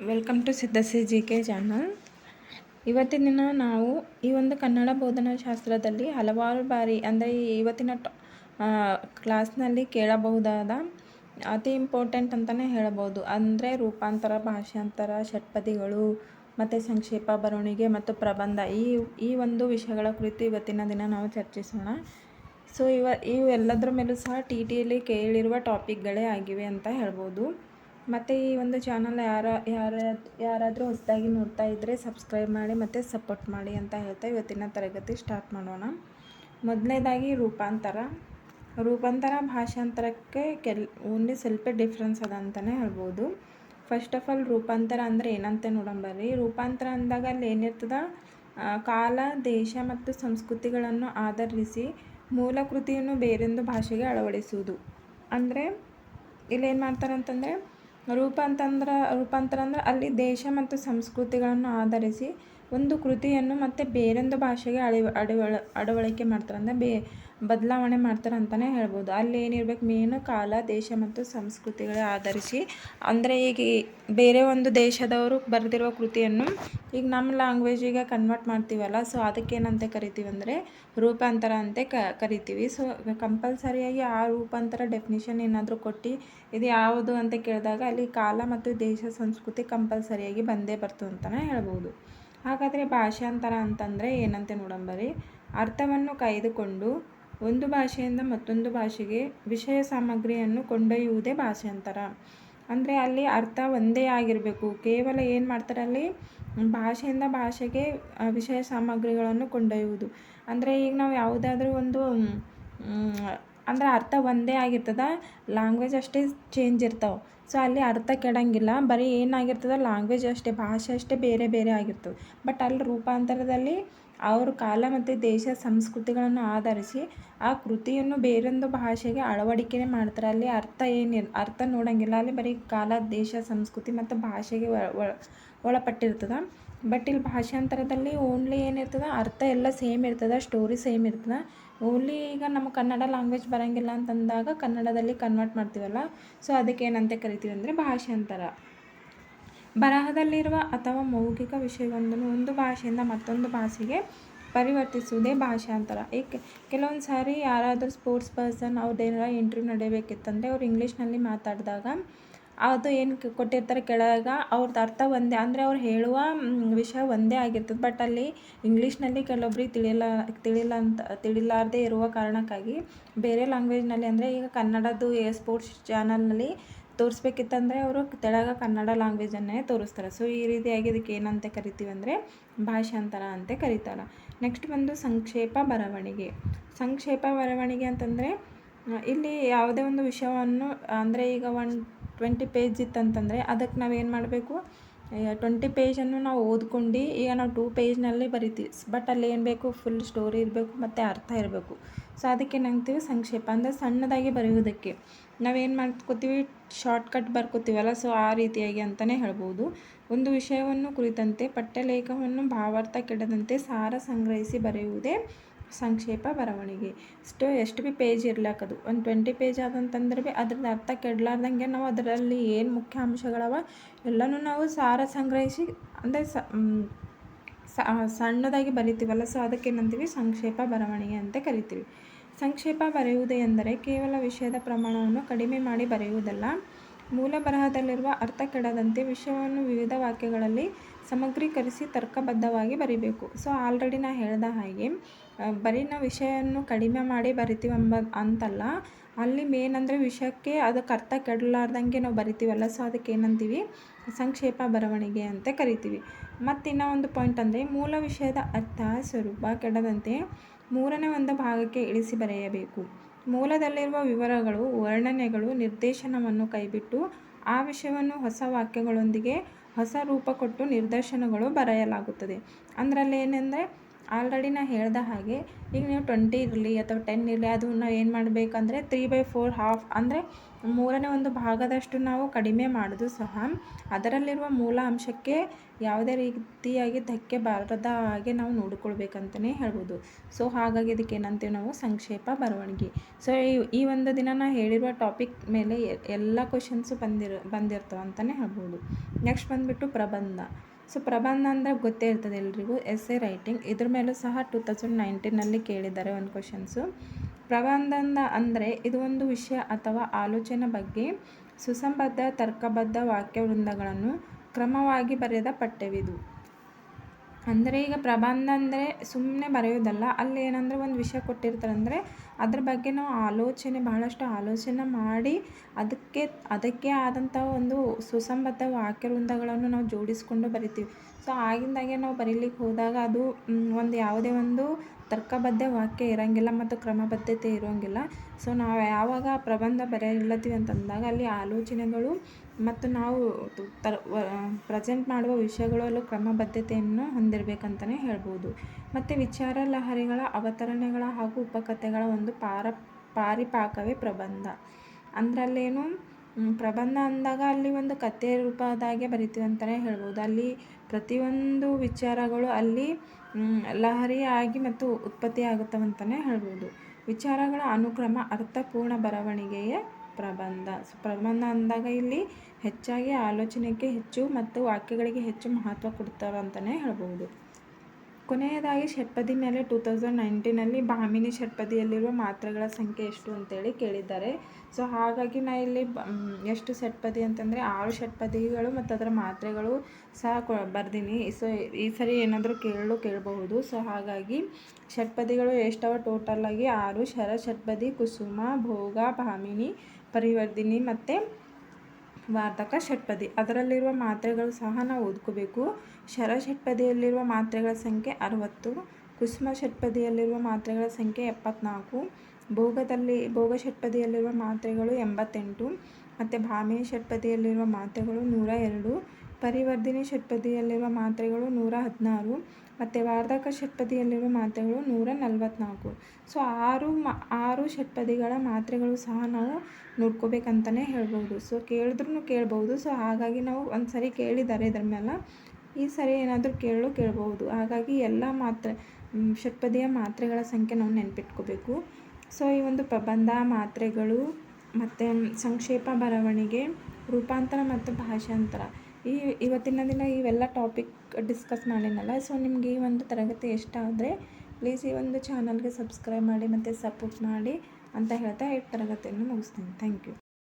Welcome to ಸಿದ್ಧಸಿ G K channel ಇವತ್ತಿನ ದಿನ ನಾವು ಈ ಒಂದು ಕನ್ನಡ ಬೋಧನಾ ಶಾಸ್ತ್ರದಲ್ಲಿ ಹಲವಾರು ಬಾರಿ, ಅಂದರೆ ಇವತ್ತಿನ ಕ್ಲಾಸ್ನಲ್ಲಿ ಕೇಳಬಹುದಾದ ಅತಿ ಇಂಪಾರ್ಟೆಂಟ್ ಅಂತಲೇ ಹೇಳಬಹುದು. ಅಂದರೆ ರೂಪಾಂತರ, ಭಾಷಾಂತರ, ಷಟ್ಪದಿಗಳು, ಮತ್ತು ಸಂಕ್ಷೇಪ, ಬರವಣಿಗೆ ಮತ್ತು ಪ್ರಬಂಧ ಈ ಈ ಒಂದು ವಿಷಯಗಳ ಕುರಿತು ಇವತ್ತಿನ ದಿನ ನಾವು ಚರ್ಚಿಸೋಣ. ಸೊ ಇವ, ಇವೆಲ್ಲದರ ಮೇಲೂ ಸಹ ಟಿ ಟಿಯಲ್ಲಿ ಕೇಳಿರುವ ಟಾಪಿಕ್ಗಳೇ ಆಗಿವೆ ಅಂತ ಹೇಳ್ಬೋದು. ಮತ್ತು ಈ ಒಂದು ಚಾನಲ್ ಯಾರ ಯಾರ, ಯಾರಾದರೂ ಹೊಸದಾಗಿ ನೋಡ್ತಾ ಇದ್ದರೆ ಸಬ್ಸ್ಕ್ರೈಬ್ ಮಾಡಿ ಮತ್ತು ಸಪೋರ್ಟ್ ಮಾಡಿ ಅಂತ ಹೇಳ್ತಾ ಇವತ್ತಿನ ತರಗತಿ ಸ್ಟಾರ್ಟ್ ಮಾಡೋಣ. ಮೊದಲನೇದಾಗಿ ರೂಪಾಂತರ. ರೂಪಾಂತರ ಭಾಷಾಂತರಕ್ಕೆ ಕೆಲ್ ಓನ್ಲಿ ಸ್ವಲ್ಪ ಡಿಫ್ರೆನ್ಸ್ ಅದ ಅಂತಲೇ ಹೇಳ್ಬೋದು. ಫಸ್ಟ್ ಆಫ್ ಆಲ್ ರೂಪಾಂತರ ಅಂದರೆ ಏನಂತ ನೋಡಂಬರ್ರಿ ರೂಪಾಂತರ ಅಂದಾಗ ಅಲ್ಲಿ ಏನಿರ್ತದ? ಕಾಲ, ದೇಶ ಮತ್ತು ಸಂಸ್ಕೃತಿಗಳನ್ನು ಆಧರಿಸಿ ಮೂಲ ಕೃತಿಯನ್ನು ಬೇರೊಂದು ಭಾಷೆಗೆ ಅಳವಡಿಸುವುದು. ಅಂದರೆ ಇಲ್ಲೇನು ಮಾಡ್ತಾರೆ ಅಂತಂದರೆ ರೂಪಾಂತಂದ್ರ ರೂಪಾಂತರ ಅಂದ್ರೆ ಅಲ್ಲಿ ದೇಶ ಮತ್ತು ಸಂಸ್ಕೃತಿಗಳನ್ನು ಆಧರಿಸಿ ಒಂದು ಕೃತಿಯನ್ನು ಮತ್ತೆ ಬೇರೊಂದು ಭಾಷೆಗೆ ಅಳಿ ಅಡವಳ ಅಳವಳಿಕೆ ಮಾಡ್ತಾರೆ. ಅಂದರೆ ಬೇ, ಬದಲಾವಣೆ ಮಾಡ್ತಾರೆ ಅಂತಲೇ ಹೇಳ್ಬೋದು. ಅಲ್ಲಿ ಏನಿರ್ಬೇಕು, ಮೇನು ಕಾಲ, ದೇಶ ಮತ್ತು ಸಂಸ್ಕೃತಿಗಳ ಆಧರಿಸಿ. ಅಂದರೆ ಈಗ ಬೇರೆ ಒಂದು ದೇಶದವರು ಬರೆದಿರುವ ಕೃತಿಯನ್ನು ಈಗ ನಮ್ಮ ಲ್ಯಾಂಗ್ವೇಜಿಗೆ ಕನ್ವರ್ಟ್ ಮಾಡ್ತೀವಲ್ಲ ಸೊ ಅದಕ್ಕೇನಂತ ಕರಿತೀವಿ ಅಂದರೆ ರೂಪಾಂತರ ಅಂತ ಕರಿತೀವಿ. ಸೊ ಕಂಪಲ್ಸರಿಯಾಗಿ ಆ ರೂಪಾಂತರ ಡೆಫಿನಿಷನ್ ಏನಾದರೂ ಕೊಟ್ಟು ಇದು ಯಾವುದು ಅಂತ ಕೇಳಿದಾಗ ಅಲ್ಲಿ ಕಾಲ ಮತ್ತು ದೇಶ, ಸಂಸ್ಕೃತಿ ಕಂಪಲ್ಸರಿಯಾಗಿ ಬಂದೇ ಬರ್ತದೆ ಅಂತಲೇ ಹೇಳ್ಬೋದು. ಹಾಗಾದರೆ ಭಾಷಾಂತರ ಅಂತಂದರೆ ಏನಂತ ನೋಡಂಬರಿ? ಅರ್ಥವನ್ನು ಕಾಯ್ದುಕೊಂಡು ಒಂದು ಭಾಷೆಯಿಂದ ಮತ್ತೊಂದು ಭಾಷೆಗೆ ವಿಷಯ ಸಾಮಗ್ರಿಯನ್ನು ಕೊಂಡೊಯ್ಯುವುದೇ ಭಾಷಾಂತರ. ಅಂದರೆ ಅಲ್ಲಿ ಅರ್ಥ ಒಂದೇ ಆಗಿರಬೇಕು. ಕೇವಲ ಏನು ಮಾಡ್ತಾರೆ ಅಲ್ಲಿ? ಭಾಷೆಯಿಂದ ಭಾಷೆಗೆ ವಿಷಯ ಸಾಮಗ್ರಿಗಳನ್ನು ಕೊಂಡೊಯ್ಯುವುದು. ಅಂದರೆ ಈಗ ನಾವು ಯಾವುದಾದ್ರೂ ಒಂದು ಅಂದ್ರೆ ಅರ್ಥ ಒಂದೇ ಆಗಿರ್ತದೆ ಲ್ಯಾಂಗ್ವೇಜ್ ಅಷ್ಟೇ ಚೇಂಜ್ ಇರ್ತಾವೆ. ಸೊ ಅಲ್ಲಿ ಅರ್ಥ ಕೆಡಂಗಿಲ್ಲ, ಬರೀ ಏನಾಗಿರ್ತದೆ ಲ್ಯಾಂಗ್ವೇಜ್ ಅಷ್ಟೇ, ಭಾಷೆ ಅಷ್ಟೇ ಬೇರೆ ಬೇರೆ ಆಗಿರ್ತದೆ. ಬಟ್ ಅಲ್ಲಿ ರೂಪಾಂತರದಲ್ಲಿ ಅವ್ರ ಕಾಲ ಮತ್ತು ದೇಶ ಸಂಸ್ಕೃತಿಗಳನ್ನು ಆಧರಿಸಿ ಆ ಕೃತಿಯನ್ನು ಬೇರೊಂದು ಭಾಷೆಗೆ ಅಳವಡಿಕೆನೇ ಮಾಡ್ತಾರೆ. ಅಲ್ಲಿ ಅರ್ಥ ಏನಿಲ್ಲ ಅರ್ಥ ನೋಡಂಗಿಲ್ಲ. ಅಲ್ಲಿ ಬರೀ ಕಾಲ, ದೇಶ, ಸಂಸ್ಕೃತಿ ಮತ್ತು ಭಾಷೆಗೆ ಒಳಪಟ್ಟಿರ್ತದೆ. ಬಟ್ ಇಲ್ಲಿ ಭಾಷಾಂತರದಲ್ಲಿ ಓನ್ಲಿ ಏನಿರ್ತದೆ, ಅರ್ಥ ಎಲ್ಲ ಸೇಮ್ ಇರ್ತದೆ ಸ್ಟೋರಿ ಸೇಮ್ ಇರ್ತದೆ. ಓನ್ಲಿ ಈಗ ನಮ್ಮ ಕನ್ನಡ ಲ್ಯಾಂಗ್ವೇಜ್ ಬರೋಂಗಿಲ್ಲ ಅಂತಂದಾಗ ಕನ್ನಡದಲ್ಲಿ ಕನ್ವರ್ಟ್ ಮಾಡ್ತೀವಲ್ಲ ಸೊ ಅದಕ್ಕೆ ಏನಂತ ಕರಿತೀವಿ ಅಂದರೆ ಭಾಷಾಂತರ. ಬರಹದಲ್ಲಿರುವ ಅಥವಾ ಮೌಖಿಕ ವಿಷಯವೊಂದನ್ನು ಒಂದು ಭಾಷೆಯಿಂದ ಮತ್ತೊಂದು ಭಾಷೆಗೆ ಪರಿವರ್ತಿಸುವುದೇ ಭಾಷಾಂತರ. ಏಕೆ? ಕೆಲವೊಂದು ಸಾರಿ ಯಾರಾದರೂ ಸ್ಪೋರ್ಟ್ಸ್ ಪರ್ಸನ್ ಅವ್ರದ್ದೇನಾರ ಇಂಟರ್ವ್ಯೂ ನಡೆಯಬೇಕಿತ್ತಂದರೆ ಅವ್ರು ಇಂಗ್ಲೀಷ್ನಲ್ಲಿ ಮಾತಾಡಿದಾಗ ಅದು ಏನು ಕೊಟ್ಟಿರ್ತಾರೆ ಕೆಳಗೆ ಅವ್ರದ್ದು ಅರ್ಥ ಒಂದೇ, ಅಂದರೆ ಅವ್ರು ಹೇಳುವ ವಿಷಯ ಒಂದೇ ಆಗಿರ್ತದೆ. ಬಟ್ ಅಲ್ಲಿ ಇಂಗ್ಲೀಷ್ನಲ್ಲಿ ಕೆಲವೊಬ್ರಿಗೆ ತಿಳಿಯಲ್ಲ ತಿಳಿಲ್ಲ ಅಂತ, ತಿಳಿಲಾರದೇ ಇರುವ ಕಾರಣಕ್ಕಾಗಿ ಬೇರೆ ಲ್ಯಾಂಗ್ವೇಜ್ನಲ್ಲಿ ಅಂದರೆ ಈಗ ಕನ್ನಡದ್ದು ಎ ಸ್ಪೋರ್ಟ್ಸ್ ಚಾನಲ್ನಲ್ಲಿ ತೋರಿಸ್ಬೇಕಿತ್ತಂದರೆ ಅವರು ತೆಳಗೆ ಕನ್ನಡ ಲ್ಯಾಂಗ್ವೇಜನ್ನೇ ತೋರಿಸ್ತಾರೆ. ಸೊ ಈ ರೀತಿಯಾಗಿ ಇದಕ್ಕೆ ಏನಂತ ಕರಿತೀವಿ ಅಂದರೆ ಭಾಷಾಂತರ ಅಂತ ಕರೀತಾರೆ. ನೆಕ್ಸ್ಟ್ ಬಂದು ಸಂಕ್ಷೇಪ ಬರವಣಿಗೆ. ಸಂಕ್ಷೇಪ ಬರವಣಿಗೆ ಅಂತಂದರೆ ಇಲ್ಲಿ ಯಾವುದೇ ಒಂದು ವಿಷಯವನ್ನು, ಅಂದರೆ ಈಗ ಒನ್ ಟ್ವೆಂಟಿ ಪೇಜ್ ಇತ್ತಂತಂದರೆ ಅದಕ್ಕೆ ನಾವು ಏನು ಮಾಡಬೇಕು? ಟ್ವೆಂಟಿ ಪೇಜನ್ನು ನಾವು ಓದ್ಕೊಂಡು ಈಗ ನಾವು ಟೂ ಪೇಜ್ನಲ್ಲಿ ಬರಿತೀವಿ. ಬಟ್ ಅಲ್ಲಿ ಏನು ಬೇಕು? ಫುಲ್ ಸ್ಟೋರಿ ಇರಬೇಕು, ಮತ್ತು ಅರ್ಥ ಇರಬೇಕು. ಸೊ ಅದಕ್ಕೆ ಏನಂತೀವಿ ಸಂಕ್ಷೇಪ. ಅಂದರೆ ಸಣ್ಣದಾಗಿ ಬರೆಯುವುದಕ್ಕೆ. ನಾವೇನು ಮಾಡ್ಕೋತೀವಿ? ಶಾರ್ಟ್ಕಟ್ ಬರ್ಕೋತೀವಲ್ಲ ಸೊ ಆ ರೀತಿಯಾಗಿ ಅಂತಲೇ ಹೇಳ್ಬೋದು. ಒಂದು ವಿಷಯವನ್ನು ಕುರಿತಂತೆ, ಪಠ್ಯಲೇಖವನ್ನು ಭಾವಾರ್ಥ ಕೆಡದಂತೆ ಸಾರ ಸಂಗ್ರಹಿಸಿ ಬರೆಯುವುದೇ ಸಂಕ್ಷೇಪ ಬರವಣಿಗೆ. ಇಷ್ಟು ಎಷ್ಟು ಭೀ ಪೇಜ್ ಇರ್ಲಾಕದು ಒಂದು ಟ್ವೆಂಟಿ ಪೇಜ್ ಆದಂತಂದ್ರೆ ಭೀ ಅದ್ರದ್ದು ಅರ್ಥ ಕೆಡ್ಲಾರ್ದಂಗೆ ನಾವು ಅದರಲ್ಲಿ ಏನು ಮುಖ್ಯ ಅಂಶಗಳವ ಎಲ್ಲನೂ ನಾವು ಸಾರ ಸಂಗ್ರಹಿಸಿ ಅಂದರೆ ಸಣ್ಣದಾಗಿ ಬರಿತೀವಲ್ಲ. ಸೊ, ಅದಕ್ಕೆ ಏನಂತೀವಿ? ಸಂಕ್ಷೇಪ ಬರವಣಿಗೆ ಅಂತ ಕರಿತೀವಿ. ಸಂಕ್ಷೇಪ ಬರೆಯುವುದೇ ಎಂದರೆ ಕೇವಲ ವಿಷಯದ ಪ್ರಮಾಣವನ್ನು ಕಡಿಮೆ ಮಾಡಿ ಬರೆಯುವುದಲ್ಲ. ಮೂಲ ಬರಹದಲ್ಲಿರುವ ಅರ್ಥ ಕೆಡದಂತೆ ವಿಷಯವನ್ನು ವಿವಿಧ ವಾಕ್ಯಗಳಲ್ಲಿ ಸಮಗ್ರೀಕರಿಸಿ ತರ್ಕಬದ್ಧವಾಗಿ ಬರಿಬೇಕು. ಸೊ ಆಲ್ರೆಡಿ ನಾ ಹೇಳಿದ ಹಾಗೆ ಬರೀ ನಾವು ವಿಷಯವನ್ನು ಕಡಿಮೆ ಮಾಡಿ ಬರಿತೀವಂಬ ಅಂತಲ್ಲ. ಅಲ್ಲಿ ಮೇನ್ ಅಂದರೆ ವಿಷಯಕ್ಕೆ ಅದಕ್ಕೆ ಅರ್ಥ ಕೆಡಲಾರ್ದಂಗೆ ನಾವು ಬರಿತೀವಲ್ಲ. ಸೊ ಅದಕ್ಕೆ ಏನಂತೀವಿ? ಸಂಕ್ಷೇಪ ಬರವಣಿಗೆ ಅಂತ ಕರಿತೀವಿ. ಮತ್ತು ಇನ್ನೂ ಒಂದು ಪಾಯಿಂಟ್ ಅಂದರೆ, ಮೂಲ ವಿಷಯದ ಅರ್ಥ ಸ್ವರೂಪ ಕೆಡದಂತೆ ಮೂರನೇ ಒಂದು ಭಾಗಕ್ಕೆ ಇಳಿಸಿ ಬರೆಯಬೇಕು. ಮೂಲದಲ್ಲಿರುವ ವಿವರಗಳು, ವರ್ಣನೆಗಳು, ನಿರ್ದೇಶನವನ್ನು ಕೈಬಿಟ್ಟು ಆ ವಿಷಯವನ್ನು ಹೊಸ ವಾಕ್ಯಗಳೊಂದಿಗೆ ಹೊಸ ರೂಪ ಕೊಟ್ಟು ನಿರ್ದೇಶನಗಳು ಬರೆಯಲಾಗುತ್ತದೆ. ಅಂದ್ರಲ್ಲಿ ಏನೆಂದರೆ ಆಲ್ರೆಡಿ ನಾ ಹೇಳ್ದ ಹಾಗೆ, ಈಗ ನೀವು ಟ್ವೆಂಟಿ ಇರಲಿ ಅಥವಾ ಟೆನ್ ಇರಲಿ, ಅದು ನಾವು ಏನು ಮಾಡಬೇಕಂದ್ರೆ ತ್ರೀ ಬೈ ಫೋರ್ ಹಾಫ್ ಅಂದರೆ ಮೂರನೇ ಒಂದು ಭಾಗದಷ್ಟು ನಾವು ಕಡಿಮೆ ಮಾಡೋದು ಸಹ. ಅದರಲ್ಲಿರುವ ಮೂಲ ಅಂಶಕ್ಕೆ ಯಾವುದೇ ರೀತಿಯಾಗಿ ಧಕ್ಕೆ ಬಾರದ ಹಾಗೆ ನಾವು ನೋಡಿಕೊಳ್ಬೇಕಂತಲೇ ಹೇಳ್ಬೋದು. ಸೊ ಹಾಗಾಗಿ ಇದಕ್ಕೆ ಏನಂತೀವಿ ನಾವು ಸಂಕ್ಷೇಪ ಬರವಣಿಗೆ. ಸೊ ಈ ಒಂದು ದಿನ ನಾ ಹೇಳಿರುವ ಟಾಪಿಕ್ ಮೇಲೆ ಎಲ್ಲ ಕ್ವಶನ್ಸು ಬಂದಿರ ಬಂದಿರ್ತವೆ ಅಂತಲೇ ಹೇಳ್ಬೋದು. ನೆಕ್ಸ್ಟ್ ಬಂದುಬಿಟ್ಟು ಪ್ರಬಂಧ. ಸೊ ಪ್ರಬಂಧ ಅಂದರೆ ಗೊತ್ತೇ ಇರ್ತದೆ ಎಲ್ರಿಗೂ. Essay writing. ಇದ್ರ ಮೇಲೂ ಸಹ ಟೂ ತೌಸಂಡ್ ನೈನ್ಟೀನಲ್ಲಿ ಕೇಳಿದ್ದಾರೆ ಒಂದು ಕ್ವಶನ್ಸು ಪ್ರಬಂಧ ಅಂದರೆ ಇದು ಒಂದು ವಿಷಯ ಅಥವಾ ಆಲೋಚನೆ ಬಗ್ಗೆ ಸುಸಂಬದ್ಧ, ತರ್ಕಬದ್ಧ ವಾಕ್ಯವೃಂದಗಳನ್ನು ಕ್ರಮವಾಗಿ ಬರೆದ ಪಠ್ಯವಿದು. ಅಂದರೆ ಈಗ ಪ್ರಬಂಧ ಅಂದರೆ ಸುಮ್ಮನೆ ಬರೆಯೋದಲ್ಲ, ಅಲ್ಲಿ ಏನಂದರೆ ಒಂದು ವಿಷಯ ಕೊಟ್ಟಿರ್ತಾರೆ ಅಂದರೆ ಅದ್ರ ಬಗ್ಗೆ ನಾವು ಆಲೋಚನೆ, ಬಹಳಷ್ಟು ಆಲೋಚನೆ ಮಾಡಿ ಅದಕ್ಕೆ ಅದಕ್ಕೆ ಆದಂಥ ಒಂದು ಸುಸಂಬದ್ಧ ವಾಕ್ಯ ವೃಂದಗಳನ್ನು ನಾವು ಜೋಡಿಸ್ಕೊಂಡು ಬರಿತೀವಿ. ಸೊ ಆಗಿಂದಾಗೆ ನಾವು ಬರೀಲಿಕ್ಕೆ ಹೋದಾಗ ಅದು ಒಂದು ಯಾವುದೇ ಒಂದು ತರ್ಕಬದ್ಧ ವಾಕ್ಯ ಇರೋಂಗಿಲ್ಲ ಮತ್ತು ಕ್ರಮಬದ್ಧತೆ ಇರೋಂಗಿಲ್ಲ. ಸೊ ನಾವು ಯಾವಾಗ ಪ್ರಬಂಧ ಬರೆಯಲತ್ತೀವಿ ಅಂತಂದಾಗ ಅಲ್ಲಿ ಆಲೋಚನೆಗಳು ಮತ್ತು ನಾವು ತರ ಪ್ರೆಸೆಂಟ್ ಮಾಡುವ ವಿಷಯಗಳಲ್ಲೂ ಕ್ರಮಬದ್ಧತೆಯನ್ನು ಹೊಂದಿರಬೇಕಂತಲೇ ಹೇಳ್ಬೋದು. ಮತ್ತು ವಿಚಾರ ಲಹರಿಗಳ, ಅವತರಣೆಗಳ ಹಾಗೂ ಉಪಕಥೆಗಳ ಒಂದು ಪಾರ ಪಾರಿಪಾಕವೇ ಪ್ರಬಂಧ. ಅಂದ್ರಲ್ಲೇನು? ಪ್ರಬಂಧ ಅಂದಾಗ ಅಲ್ಲಿ ಒಂದು ಕಥೆ ರೂಪದಾಗೆ ಬರಿತೀವಿ ಅಂತಲೇ ಹೇಳ್ಬೋದು. ಅಲ್ಲಿ ಪ್ರತಿಯೊಂದು ವಿಚಾರಗಳು ಅಲ್ಲಿ ಲಹರಿಯಾಗಿ ಮತ್ತು ಉತ್ಪತ್ತಿ ಆಗುತ್ತವಂತಲೇ ಹೇಳ್ಬೋದು. ವಿಚಾರಗಳ ಅನುಕ್ರಮ ಅರ್ಥಪೂರ್ಣ ಬರವಣಿಗೆಯೇ ಪ್ರಬಂಧ ಪ್ರಬಂಧ ಅಂದಾಗ ಇಲ್ಲಿ ಹೆಚ್ಚಾಗಿ ಆಲೋಚನೆಗೆ ಹೆಚ್ಚು ಮತ್ತು ವಾಕ್ಯಗಳಿಗೆ ಹೆಚ್ಚು ಮಹತ್ವ ಕೊಡ್ತಾರೆ ಅಂತಲೇ ಹೇಳ್ಬೋದು ಕೊನೆಯದಾಗಿ ಷಟ್ಪದಿ ಮೇಲೆ ಟೂ ತೌಸಂಡ್ ನೈನ್ಟೀನಲ್ಲಿ ಭಾಮಿನಿ ಷಟ್ಪದಿಯಲ್ಲಿರುವ ಮಾತ್ರೆಗಳ ಸಂಖ್ಯೆ ಎಷ್ಟು ಅಂತೇಳಿ ಕೇಳಿದ್ದಾರೆ. ಸೊ, ಹಾಗಾಗಿ ನಾ ಇಲ್ಲಿ ಎಷ್ಟು ಷಟ್ಪದಿ ಅಂತಂದರೆ ಆರು ಷಟ್ಪದಿಗಳು ಮತ್ತು ಅದರ ಮಾತ್ರೆಗಳು ಸಹ ಕೊ, ಬರ್ದೀನಿ. ಸೊ, ಈ ಸರಿ ಏನಾದರೂ ಕೇಳಲು ಕೇಳಬಹುದು. ಸೊ, ಹಾಗಾಗಿ ಷಟ್ಪದಿಗಳು ಎಷ್ಟವ ಟೋಟಲಾಗಿ ಆರು ಶರ ಷಟ್ಪದಿ ಕುಸುಮ ಭೋಗ ಭಾಮಿನಿ ಪರಿವರ್ಧಿನಿ ಮತ್ತು ವಾರ್ಧಕ ಷಟ್ಪದಿ. ಅದರಲ್ಲಿರುವ ಮಾತ್ರೆಗಳು ಸಹ ನಾವು ಓದ್ಕೋಬೇಕು. ಶರ ಷಟ್ಪದಿಯಲ್ಲಿರುವ ಮಾತ್ರೆಗಳ ಸಂಖ್ಯೆ ಅರವತ್ತು, ಕುಸುಮ ಷಟ್ಪದಿಯಲ್ಲಿರುವ ಮಾತ್ರೆಗಳ ಸಂಖ್ಯೆ ಎಪ್ಪತ್ನಾಲ್ಕು, ಭೋಗದಲ್ಲಿ, ಭೋಗ ಷಟ್ಪದಿಯಲ್ಲಿರುವ ಮಾತ್ರೆಗಳು ಎಂಬತ್ತೆಂಟು, ಮತ್ತು ಭಾಮಿನಿ ಷಟ್ಪದಿಯಲ್ಲಿರುವ ಮಾತ್ರೆಗಳು ನೂರ ಎರಡು ಪರಿವರ್ಧಿನಿ ಷಟ್ಪದಿಯಲ್ಲಿರುವ ಮಾತ್ರೆಗಳು ನೂರ ಹದಿನಾರು, ಮತ್ತು ವಾರ್ಧಕ ಷಟ್ಪದಿಯಲ್ಲಿರುವ ಮಾತ್ರೆಗಳು ನೂರ ನಲವತ್ತ್ನಾಲ್ಕು ಸೊ, ಆರು ಮ, ಆರು ಷಟ್ಪದಿಗಳ ಮಾತ್ರೆಗಳು ಸಹ ನಾವು ನೋಡ್ಕೋಬೇಕಂತಲೇ ಹೇಳ್ಬೋದು. ಸೊ ಕೇಳಿದ್ರೂ ಕೇಳ್ಬೋದು. ಸೊ, ಹಾಗಾಗಿ ನಾವು ಒಂದು ಸರಿ ಕೇಳಿದ್ದಾರೆ ಇದ್ರ ಮೇಲೆ ಈ ಸರಿ ಏನಾದರೂ ಕೇಳಲು ಕೇಳ್ಬೋದು. ಹಾಗಾಗಿ ಎಲ್ಲ ಮಾತ್ರೆ ಷಟ್ಪದಿಯ ಮಾತ್ರೆಗಳ ಸಂಖ್ಯೆ ನಾವು ನೆನಪಿಟ್ಕೋಬೇಕು. ಸೊ, ಈ ಒಂದು ಪ್ರಬಂಧ ಮಾತ್ರೆಗಳು, ಮತ್ತು ಸಂಕ್ಷೇಪ ಬರವಣಿಗೆ, ರೂಪಾಂತರ ಮತ್ತು ಭಾಷಾಂತರ. ಈ ಇವತ್ತಿನ ದಿನ ಇವೆಲ್ಲ ಟಾಪಿಕ್ ಡಿಸ್ಕಸ್ ಮಾಡಿನಲ್ಲ ಸೊ ನಿಮಗೆ ಈ ಒಂದು ತರಗತಿ ಇಷ್ಟ ಆದರೆ ಪ್ಲೀಸ್ ಈ ಒಂದು ಚಾನಲ್ಗೆ ಸಬ್ಸ್ಕ್ರೈಬ್ ಮಾಡಿ ಮತ್ತು ಸಪೋರ್ಟ್ ಮಾಡಿ ಅಂತ ಹೇಳ್ತಾ ಈ ತರಗತಿಯನ್ನು ಮುಗಿಸ್ತೀನಿ. Thank you